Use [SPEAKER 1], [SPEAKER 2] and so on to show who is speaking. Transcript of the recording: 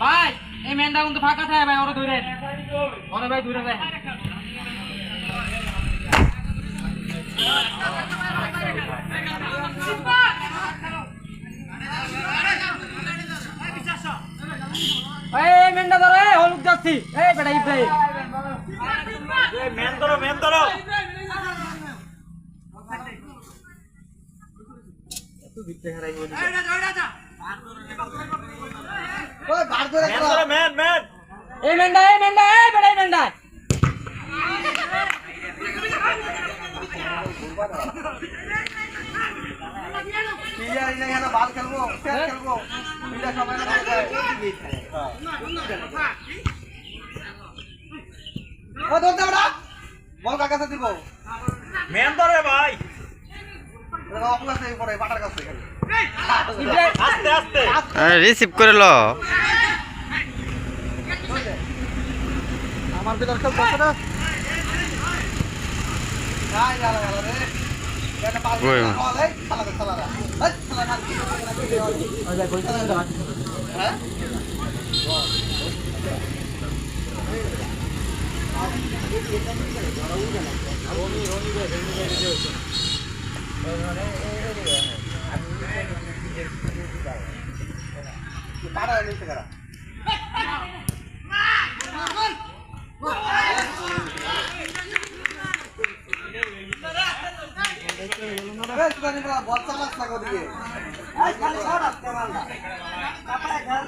[SPEAKER 1] ভাই এই মেনটা কিন্তু ফাঁকা থাকে ভাই ওরা ধরে ওরা ভাই ধরে যায় যাচ্ছি এই বেটা ইব্রাহিম।
[SPEAKER 2] মেন ধরো মেন ধরো মেন মেন মেন
[SPEAKER 1] এই মেনটা এই মেনটা এই বেটা
[SPEAKER 3] বল খেলব। খেলব। সবাই ও ধরতে বড়া বল কার কাছে দিব।
[SPEAKER 2] মেন ধরে ভাই।
[SPEAKER 3] এটা অপু কাছে পড়ে কাছে খেলে
[SPEAKER 2] আস্তে আস্তে।
[SPEAKER 4] রিসিভ করে লো।
[SPEAKER 3] আমার ভিতর খেল করছে না?
[SPEAKER 4] ওই।
[SPEAKER 3] বল এই খেলা দে খেলা দে এই খেলা না হ্যাঁ পাড়া নিতে করা চালাস লাগো দিকে খালি ছড় আজকে মালটা তারপরে খেল